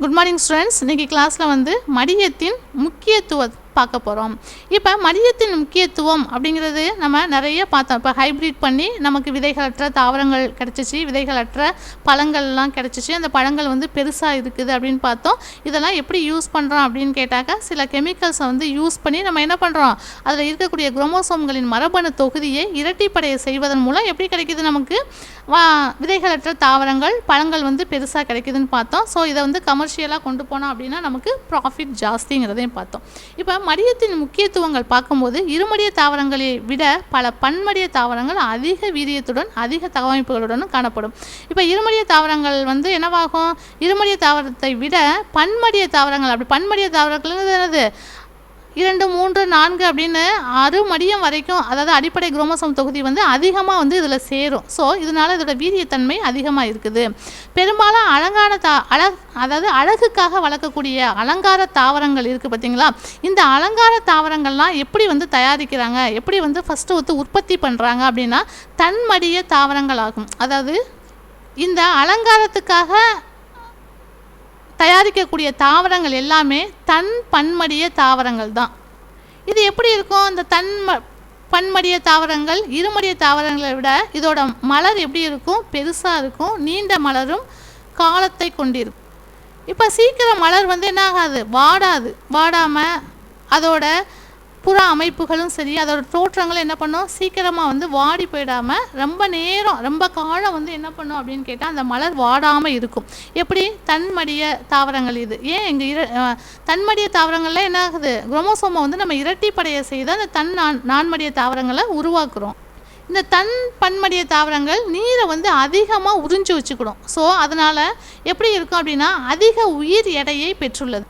Good morning students இன்றைக்கி கிளாஸில் வந்து மடியத்தின் முக்கியத்துவம் பார்க்க போகிறோம் இப்போ மதியத்தின் முக்கியத்துவம் அப்படிங்கிறது நம்ம நிறைய பார்த்தோம். இப்போ ஹைப்ரிட் பண்ணி நமக்கு விதைகளற்ற தாவரங்கள் கிடச்சிச்சு விதைகளற்ற பழங்கள்லாம் கிடச்சிச்சு. அந்த பழங்கள் வந்து பெருசாக இருக்குது அப்படின்னு பார்த்தோம். இதெல்லாம் எப்படி யூஸ் பண்ணுறோம் அப்படின்னு கேட்டாக்கா சில கெமிக்கல்ஸை வந்து யூஸ் பண்ணி நம்ம என்ன பண்ணுறோம் அதில் இருக்கக்கூடிய குரோமோசோம்களின் மரபணு தொகுதியை இரட்டிப்படைய செய்வதன் மூலம் எப்படி கிடைக்குது நமக்கு? வா விதைகளற்ற தாவரங்கள் பழங்கள் வந்து பெருசாக கிடைக்குதுன்னு பார்த்தோம். ஸோ இதை வந்து கமர்ஷியலாக கொண்டு போனோம் அப்படின்னா நமக்கு ப்ராஃபிட் ஜாஸ்திங்கிறதையும் பார்த்தோம். இப்போ மடியத்தின் முக்கியத்துவங்கள் பார்க்கும்போது இருமடிய தாவரங்களை விட பல பன்மடிய தாவரங்கள் அதிக வீரியத்துடன் அதிக தகவமைப்புகளுடனும் காணப்படும். இப்போ இருமடிய தாவரங்கள் வந்து என்னவாகும்? இருமடிய தாவரத்தை விட பன்மடிய தாவரங்கள் அப்படி பன்மடிய தாவரங்கள் என்னது? இரண்டு மூன்று நான்கு அப்படின்னு ஆறு மடியம் வரைக்கும் அதாவது அடிப்படை குரோமோசோம் தொகுதி வந்து அதிகமாக வந்து இதில் சேரும். ஸோ இதனால் இதோட வீரியத்தன்மை அதிகமாக இருக்குது. பெரும்பாலும் அலங்கார தா அழ அதாவது அழகுக்காக வளர்க்கக்கூடிய அலங்கார தாவரங்கள் இருக்குது பார்த்தீங்களா இந்த அலங்கார தாவரங்கள்லாம் எப்படி வந்து தயாரிக்கிறாங்க? எப்படி வந்து ஃபஸ்ட்டு வந்து உற்பத்தி பண்ணுறாங்க அப்படின்னா தன்மடிய தாவரங்கள் ஆகும் அதாவது இந்த அலங்காரத்துக்காக தயாரிக்கக்கூடிய தாவரங்கள் எல்லாமே தன் பன்மடிய தாவரங்கள் தான். இது எப்படி இருக்கும்? இந்த தன் பன்மடிய தாவரங்கள் இருமடிய தாவரங்களை விட இதோட மலர் எப்படி இருக்கும்? பெருசாக இருக்கும். நீண்ட மலரும் காலத்தை கொண்டிருக்கும். இப்போ சீக்கிரம் மலர் வந்து என்ன ஆகாது வாடாது. வாடாமல் அதோட புற அமைப்புகளும் சரி அதோட தோற்றங்கள் என்ன பண்ணும்? சீக்கிரமாக வந்து வாடி போயிடாமல் ரொம்ப நேரம் ரொம்ப காலம் வந்து என்ன பண்ணும் அப்படின்னு கேட்டால் அந்த மலர் வாடாமல் இருக்கும். எப்படி? தன்மடிய தாவரங்கள் இது. ஏன் எங்கள் இர தன்மடிய தாவரங்கள்ல என்ன ஆகுது? குரோமோசோமை வந்து நம்ம இரட்டிப்படைய செய்து அந்த தன் நான் நான்மடிய தாவரங்களை உருவாக்குறோம். இந்த தன் பன்மடிய தாவரங்கள் நீரை வந்து அதிகமாக உறிஞ்சி வச்சுக்கிடும். ஸோ அதனால் எப்படி இருக்கும் அப்படின்னா அதிக உயிர் எடையை பெற்றுள்ளது.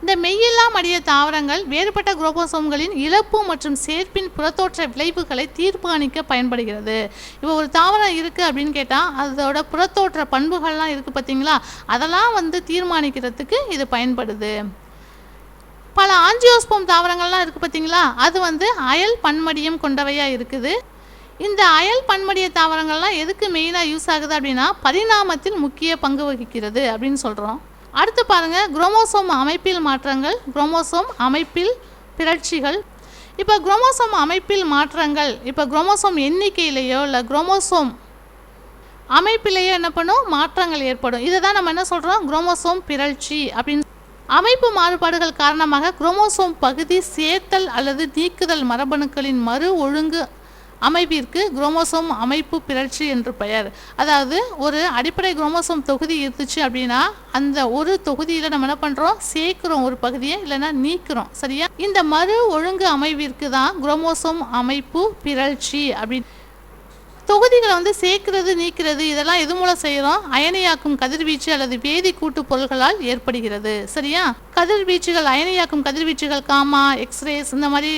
இந்த மெய்யில்லா மடிய தாவரங்கள் வேறுபட்ட குரோபோசோம்களின் இழப்பு மற்றும் சேர்ப்பின் புறத்தோற்ற விளைவுகளை தீர்மானிக்க பயன்படுகிறது. இப்போ ஒரு தாவரம் இருக்குது அப்படின்னு கேட்டால் அதோட புறத்தோற்ற பண்புகள்லாம் இருக்குது பார்த்தீங்களா? அதெல்லாம் வந்து தீர்மானிக்கிறதுக்கு இது பயன்படுது. பல ஆஞ்சியோஸ்போம் தாவரங்கள்லாம் இருக்குது பார்த்தீங்களா? அது வந்து அயல் பன்மடியம் கொண்டவையாக இருக்குது. இந்த அயல் பன்மடிய தாவரங்கள்லாம் எதுக்கு மெயினாக யூஸ் ஆகுது அப்படின்னா பரிணாமத்தில் முக்கிய பங்கு வகிக்கிறது அப்படின்னு சொல்கிறோம் அடுத்து பாருங்க குரோமோசோம் அமைப்பில் மாற்றங்கள் குரோமோசோம் அமைப்பில் பிறழ்ச்சிகள். இப்போ குரோமோசோம் அமைப்பில் மாற்றங்கள் இப்போ குரோமோசோம் எண்ணிக்கையிலேயோ இல்லை குரோமோசோம் அமைப்பிலேயே என்ன பண்ணும்? மாற்றங்கள் ஏற்படும். இதை தான் நம்ம என்ன சொல்கிறோம் குரோமோசோம் பிறழ்ச்சி அப்படின்னு. அமைப்பு மாறுபாடுகள் காரணமாக குரோமோசோம் பகுதி சேர்த்தல் அல்லது நீக்குதல் மரபணுக்களின் மறு ஒழுங்கு அமைப்பிற்கு குரோமோசோம் அமைப்பு பிறழ்ச்சி என்று பெயர். அதாவது ஒரு அடிப்படை குரோமோசோம் தொகுதி இருந்துச்சு அப்படின்னா அந்த ஒரு தொகுதியில் நம்ம என்ன பண்ணுறோம் சேர்க்குறோம் ஒரு பகுதியை இல்லைன்னா நீக்குறோம். சரியா? இந்த மறு ஒழுங்கு அமைவிற்கு தான் குரோமோசோம் அமைப்பு பிறழ்ச்சி அப்படின்னு. தொகுதிகளை வந்து சேர்க்கிறது நீக்கிறது இதெல்லாம் எது மூலம் செய்கிறோம் அயனியாக்கும் கதிர்வீச்சு அல்லது வேதி கூட்டு பொருள்களால் ஏற்படுகிறது. சரியா? கதிர்வீச்சுகள் அயனியாக்கும் கதிர்வீச்சுகள் காமா எக்ஸ்ரேஸ் இந்த மாதிரி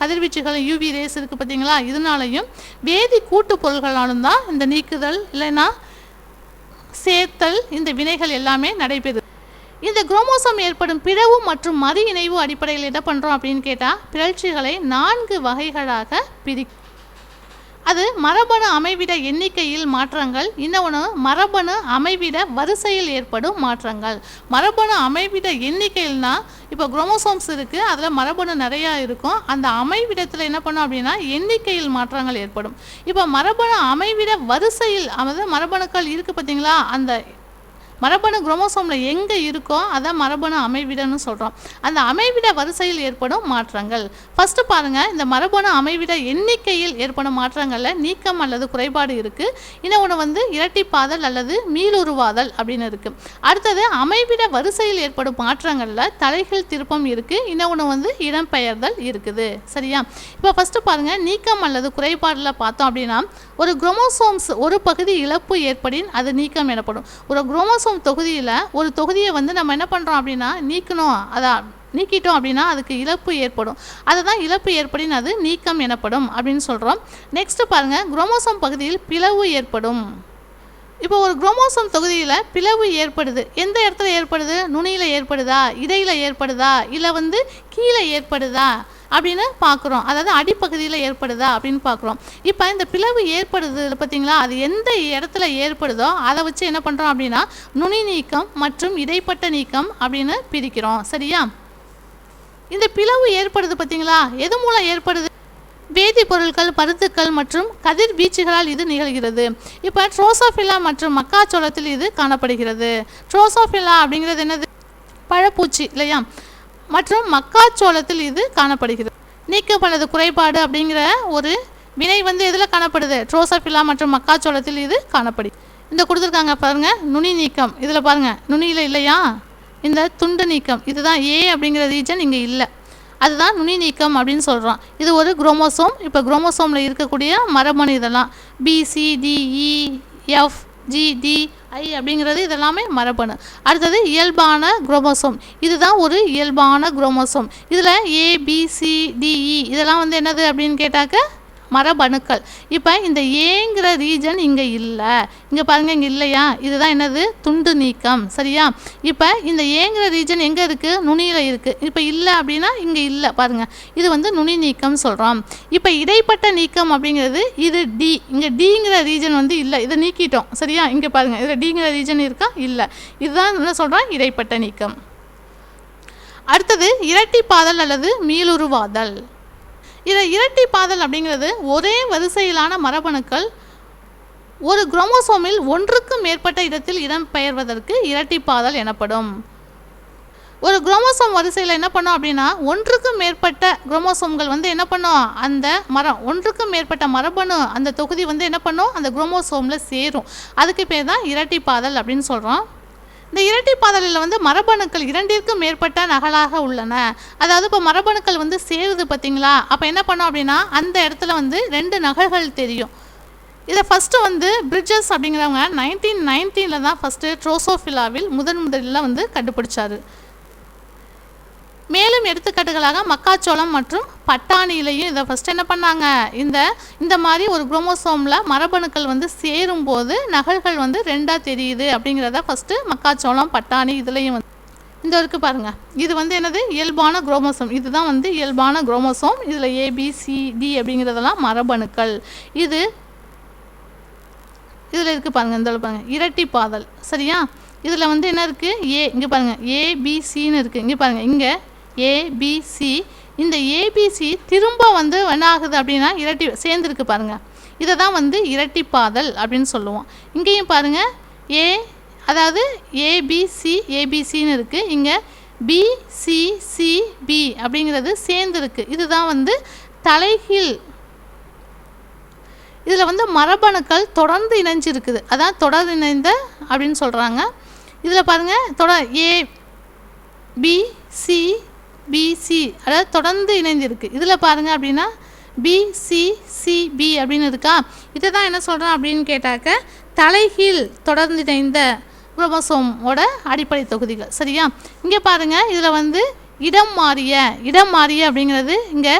கதிர்வீச்சுகள் யூவி ரேஸ் இருக்குது பார்த்தீங்களா? இதனாலையும் வேதி கூட்டு பொருள்களாலும் தான் இந்த நீக்குதல் இல்லைன்னா சேர்த்தல் இந்த வினைகள் எல்லாமே நடைபெறுது இந்த குரோமோசோம் ஏற்படும் பிளவு மற்றும் மறு இணைவு அடிப்படையில் என்ன பண்ணுறோம் அப்படின்னு கேட்டால் பிறழ்ச்சிகளை நான்கு வகைகளாக பிரி அது மரபணு அமைவிட எண்ணிக்கையில் மாற்றங்கள் இன்னொன்று மரபணு அமைவிட வரிசையில் ஏற்படும் மாற்றங்கள். மரபணு அமைவிட எண்ணிக்கையில்னா இப்போ குரோமோசோம்ஸ் இருக்குது அதில் மரபணு நிறையா இருக்கும். அந்த அமைவிடத்தில் என்ன பண்ணும் அப்படின்னா எண்ணிக்கையில் மாற்றங்கள் ஏற்படும். இப்போ மரபணு அமைவிட வரிசையில் அதாவது மரபணுக்கள் இருக்குது பார்த்தீங்களா அந்த மரபணு குரோமோசோமில் எங்கே இருக்கோ அதை மரபணு அமைவிடன்னு சொல்கிறோம் அந்த அமைவிட வரிசையில் ஏற்படும் மாற்றங்கள். ஃபஸ்ட்டு பாருங்கள் இந்த மரபணு அமைவிட எண்ணிக்கையில் ஏற்படும் மாற்றங்களில் நீக்கம் அல்லது குறைபாடு இருக்குது இன்னொன்று வந்து இரட்டிப்பாதல் அல்லது மீளுருவாதல் அப்படின்னு இருக்குது அடுத்தது அமைவிட வரிசையில் ஏற்படும் மாற்றங்களில் தலைகீழ் திருப்பம் இருக்குது இன்னொன்று வந்து இடம்பெயர்தல் இருக்குது. சரியா? இப்போ ஃபஸ்ட்டு பாருங்கள் நீக்கம் அல்லது குறைபாடில் பார்த்தோம் அப்படின்னா ஒரு குரோமோசோம்ஸ் ஒரு பகுதி இழப்பு ஏற்படின் அது நீக்கம் எனப்படும். ஒரு குரோமோசோம் தொகுதியில் ஒரு தொகுதியை வந்து நம்ம என்ன பண்ணுறோம் அப்படின்னா நீக்கணும். அதான் நீக்கிட்டோம் அப்படின்னா அதுக்கு இழப்பு ஏற்படும். அதுதான் இழப்பு ஏற்படின் அது நீக்கம் எனப்படும் அப்படின்னு சொல்கிறோம் நெக்ஸ்ட்டு பாருங்கள் குரோமோசோம் பகுதியில் பிளவு ஏற்படும். இப்போ ஒரு குரோமோசோம் தொகுதியில் பிளவு ஏற்படுது. எந்த இடத்துல ஏற்படுது? நுனியில் ஏற்படுதா? இடையில ஏற்படுதா? இல்லை வந்து கீழே ஏற்படுதா? அப்படின்னு பார்க்குறோம். அதாவது அடிப்பகுதியில் ஏற்படுதா அப்படின்னு பார்க்குறோம். இப்போ இந்த பிளவு ஏற்படுது பார்த்தீங்களா? அது எந்த இடத்துல ஏற்படுதோ அதை வச்சு என்ன பண்ணுறோம் அப்படின்னா நுனி நீக்கம் மற்றும் இடைப்பட்ட நீக்கம் அப்படின்னு பிரிக்கிறோம். சரியா? இந்த பிளவு ஏற்படுது பார்த்தீங்களா? எது மூலம் ஏற்படுது? வேதிப்பொருட்கள் பருத்துக்கள் மற்றும் கதிர் வீச்சுகளால் இது நிகழ்கிறது. இப்போ ட்ரோசோஃபிலா மற்றும் மக்காச்சோளத்தில் இது காணப்படுகிறது. ட்ரோசோஃபிலா அப்படிங்கிறது என்னது? பழப்பூச்சி இல்லையா? மற்றும் மக்காச்சோளத்தில் இது காணப்படுகிறது. நீக்கப்பட்டது குறைபாடு அப்படிங்கிற ஒரு வினை வந்து எதில் காணப்படுது? ட்ரோசோஃபிலா மற்றும் மக்காச்சோளத்தில் இது காணப்படுது இந்த கொடுத்துருக்காங்க பாருங்கள் நுனி நீக்கம். இதில் பாருங்கள் நுனியில் இல்லையா? இந்த துண்டு நீக்கம். இதுதான் ஏ அப்படிங்கிற ரீஜன் இங்கே இல்லை. அதுதான் நுனி நீக்கம் அப்படின்னு சொல்கிறோம் இது ஒரு குரோமோசோம். இப்போ குரோமோசோமில் இருக்கக்கூடிய மரபணு இதெல்லாம். பிசிடிஇஎஃப் ஜிடிஐ ஐ அப்படிங்கிறது இதெல்லாமே மரபணு. அடுத்தது இயல்பான குரோமோசோம். இதுதான் ஒரு இயல்பான குரோமோசோம். இதில் ஏபிசிடிஇ e இதெல்லாம் வந்து என்னது அப்படின்னு கேட்டாக்க மரபணுக்கள். இப்போ இந்த ஏங்கிற ரீஜன் இங்கே இல்லை. இங்கே பாருங்கள் இங்கே இல்லையா? இதுதான் என்னது? துண்டு நீக்கம். சரியா? இப்போ இந்த ஏங்கிற ரீஜன் எங்கே இருக்குது நுனியில் இருக்குது இப்போ இல்லை அப்படின்னா இங்கே இல்லை. பாருங்கள் இது வந்து நுனி நீக்கம் சொல்கிறோம் இப்போ இடைப்பட்ட நீக்கம் அப்படிங்கிறது இது டி இங்கே டிங்கிற ரீஜன் வந்து இல்லை. இதை நீக்கிட்டோம். சரியா? இங்கே பாருங்கள் இதில் டிங்கிற ரீஜன் இருக்கா? இல்லை. இதுதான் என்ன சொல்கிறோம் இடைப்பட்ட நீக்கம். அடுத்தது இரட்டிப்பாதல் அல்லது மீளுருவாதல். இதை இரட்டிப்பாதல் அப்படிங்கிறது ஒரே வரிசையிலான மரபணுக்கள் ஒரு குரோமோசோமில் ஒன்றுக்கு மேற்பட்ட இடத்தில் இடம்பெயர்வதற்கு இரட்டிப்பாதல் எனப்படும். ஒரு குரோமோசோம் வரிசையில் என்ன பண்ணோம் அப்படின்னா ஒன்றுக்கு மேற்பட்ட குரோமோசோம்கள் வந்து என்ன பண்ணும்? அந்த மரம் ஒன்றுக்கு மேற்பட்ட மரபணு அந்த தொகுதி வந்து என்ன பண்ணும்? அந்த குரோமோசோமில் சேரும். அதுக்கு பேர் தான் இரட்டிப்பாதல் அப்படின்னு சொல்கிறோம் இந்த இரட்டைப்பாதலில் வந்து மரபணுக்கள் இரண்டிற்கும் மேற்பட்ட நகலாக உள்ளன. அதாவது இப்போ மரபணுக்கள் வந்து சேருது பார்த்தீங்களா அப்போ என்ன பண்ணோம் அப்படின்னா அந்த இடத்துல வந்து ரெண்டு நகல்கள் தெரியும். இதை ஃபஸ்ட்டு வந்து பிரிட்ஜஸ் அப்படிங்கிறவங்க நைன்டீன் நைன்டீனில் தான் ஃபஸ்ட்டு ட்ரோசோஃபிலாவில் முதன் முதலில் வந்து கண்டுபிடிச்சாரு. மேலும் எடுத்துக்காட்டுகளாக மக்காச்சோளம் மற்றும் பட்டாணியிலையும் இதை ஃபஸ்ட் என்ன பண்ணாங்க? இந்த இந்த மாதிரி ஒரு குரோமோசோமில் மரபணுக்கள் வந்து சேரும்போது நகல்கள் வந்து ரெண்டாக தெரியுது அப்படிங்கிறத ஃபஸ்ட்டு மக்காச்சோளம் பட்டாணி இதுலேயும் வந்து இந்த இருக்கு பாருங்கள் இது வந்து என்னது? இயல்பான குரோமோசோம் இதுதான் வந்து இயல்பான குரோமோசோம் இதில் ஏபிசிடி அப்படிங்கிறதெல்லாம் மரபணுக்கள். இது இதில் இருக்குது பாருங்கள் இந்த பாருங்கள் இரட்டி பாதல். சரியா? இதில் வந்து என்ன இருக்குது ஏ இங்கே பாருங்கள் ஏபிசின்னு இருக்குது இங்கே பாருங்கள் இங்கே ஏபிசி இந்த ஏபிசி திரும்ப வந்து என்ன ஆகுது அப்படின்னா இரட்டி சேர்ந்துருக்கு பாருங்கள் இதை தான் வந்து இரட்டிப்பாதல் அப்படின்னு சொல்லுவோம். இங்கேயும் பாருங்கள் ஏ அதாவது ஏபிசி ஏபிசின்னு இருக்குது இங்கே பிசிசிபி அப்படிங்கிறது சேர்ந்துருக்கு. இதுதான் வந்து தலைகீழ். இதில் வந்து மரபணுக்கள் தொடர்ந்து இணைஞ்சிருக்குது. அதான் தொடர் இணைந்த அப்படின்னு சொல்கிறாங்க இதில் பாருங்கள் தொடர் ஏ பி சி பிசி அதாவது தொடர்ந்து இணைஞ்சிருக்கு இதில் பாருங்கள் அப்படின்னா பிசிசிபி அப்படின்னு இருக்கா? இதை தான் என்ன சொல்கிறோம் அப்படின்னு கேட்டாக்க தலைகீழ் தொடர்ந்து இணைந்த குரோமோசோமோட அடிப்படை தொகுதிகள். சரியா? இங்கே பாருங்கள் இதில் வந்து இடம் மாறிய இடம் மாறிய அப்படிங்கிறது இங்கே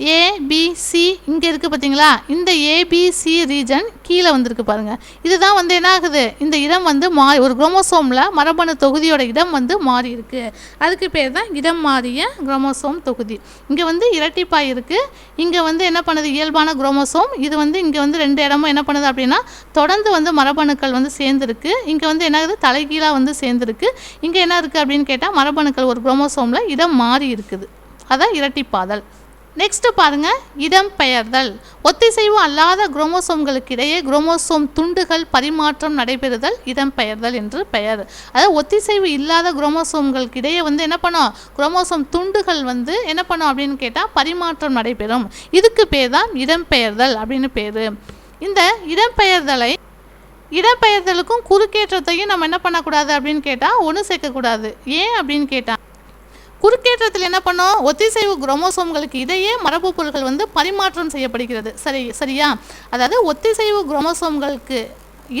ஏபிசி இங்கே இருக்குது பார்த்தீங்களா இந்த ஏபிசி ரீஜன் கீழே வந்திருக்கு பாருங்கள் இதுதான் வந்து என்ன ஆகுது? இந்த இடம் வந்து மா ஒரு குரோமோசோமில் மரபணு தொகுதியோட இடம் வந்து மாறி இருக்கு. அதுக்கு பேர் தான் இடம் மாறிய குரோமோசோம் தொகுதி. இங்கே வந்து இரட்டிப்பாய் இருக்குது இங்கே வந்து என்ன பண்ணுது? இயல்பான குரோமோசோம். இது வந்து இங்கே வந்து ரெண்டு இடமும் என்ன பண்ணுது அப்படின்னா தொடர்ந்து வந்து மரபணுக்கள் வந்து சேர்ந்துருக்கு. இங்கே வந்து என்ன ஆகுது? தலைகீழாக வந்து சேர்ந்துருக்கு. இங்கே என்ன இருக்குது அப்படின்னு கேட்டால் மரபணுக்கள் ஒரு குரோமோசோமில் இடம் மாறி இருக்குது. அதான் இரட்டிப்பாதல். நெக்ஸ்ட்டு பாருங்கள் இடம்பெயர்தல் ஒத்திசைவு அல்லாத குரோமோசோம்களுக்கு இடையே குரோமோசோம் துண்டுகள் பரிமாற்றம் நடைபெறுதல் இடம்பெயர்தல் என்று பெயர். அதாவது ஒத்திசைவு இல்லாத குரோமோசோம்களுக்கு இடையே வந்து என்ன பண்ணும்? குரோமோசோம் துண்டுகள் வந்து என்ன பண்ணும் அப்படின்னு கேட்டால் பரிமாற்றம் நடைபெறும். இதுக்கு பேர் தான் இடம்பெயர்தல் அப்படின்னு பேர். இந்த இடம்பெயர்தலை இடம்பெயர்தலுக்கும் குறுக்கேற்றத்தையும் நம்ம என்ன பண்ணக்கூடாது அப்படின்னு கேட்டால் ஒன்று சேர்க்கக்கூடாது. ஏன் அப்படின்னு கேட்டால் குறுக்கேற்றத்தில் என்ன பண்ணோம்? ஒத்திசைவு குரோமோசோம்களுக்கு இடையே மரபு பொருட்கள் வந்து பரிமாற்றம் செய்யப்படுகிறது. சரி சரியா? அதாவது ஒத்திசைவு குரோமோசோம்களுக்கு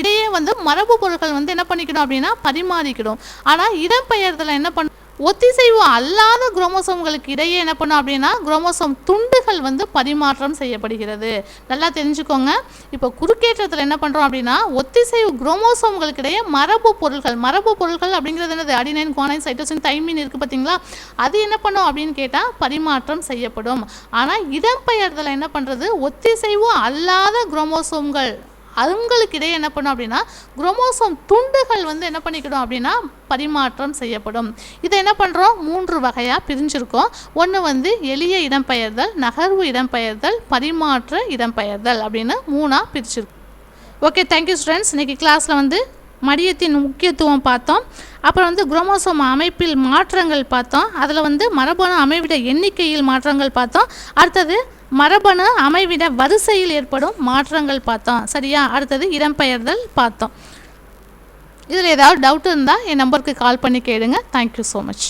இடையே வந்து மரபு பொருட்கள் வந்து என்ன பண்ணிக்கணும் அப்படின்னா பரிமாறிக்கிடும். ஆனால் இடம்பெயர்தல் என்ன பண்ண ஒத்திசைவு அல்லாத குரோமோசோம்களுக்கு இடையே என்ன பண்ணும் அப்படின்னா குரோமோசோம் துண்டுகள் வந்து பரிமாற்றம் செய்யப்படுகிறது. நல்லா தெரிஞ்சுக்கோங்க. இப்போ குறுக்கேற்றத்தில் என்ன பண்ணுறோம் அப்படின்னா ஒத்திசைவு குரோமோசோம்களுக்கு இடையே மரபு பொருட்கள் மரபு பொருட்கள் அப்படிங்கிறது என்னது? அடினைன் குவானைன் சைட்டோசின் தைமின் இருக்குது பார்த்தீங்களா? அது என்ன பண்ணும் அப்படின்னு கேட்டால் பரிமாற்றம் செய்யப்படும். ஆனால் இடம்பெயர்தல் என்ன பண்ணுறது ஒத்திசைவு அல்லாத குரோமோசோம்கள் அவங்களுக்கு இடையே என்ன பண்ணும் அப்படின்னா குரோமோசோம் துண்டுகள் வந்து என்ன பண்ணிக்கிடும் அப்படின்னா பரிமாற்றம் செய்யப்படும். இதை என்ன பண்ணுறோம் மூன்று வகையாக பிரிஞ்சிருக்கோம். ஒன்று வந்து எளிய இடம்பெயர்தல் நகர்வு இடம்பெயர்தல் பரிமாற்ற இடம்பெயர்தல் அப்படின்னு மூணாக பிரிச்சிருக்கோம். ஓகே தேங்க்யூ ஸ்டூடெண்ட்ஸ் இன்றைக்கி கிளாஸில் வந்து மடியத்தின் முக்கியத்துவம் பார்த்தோம். அப்புறம் வந்து குரோமோசோம் அமைப்பில் மாற்றங்கள் பார்த்தோம். அதில் வந்து மரபணு அமைவிட எண்ணிக்கையில் மாற்றங்கள் பார்த்தோம். அடுத்தது மரபணு அமைவிட வரிசையில் ஏற்படும் மாற்றங்கள் பார்த்தோம். சரியா? அடுத்தது இடம்பெயர்தல் பார்த்தோம். இதில் ஏதாவது டவுட் இருந்தால் என் நம்பருக்கு கால் பண்ணி கேளுங்க. Thank you so much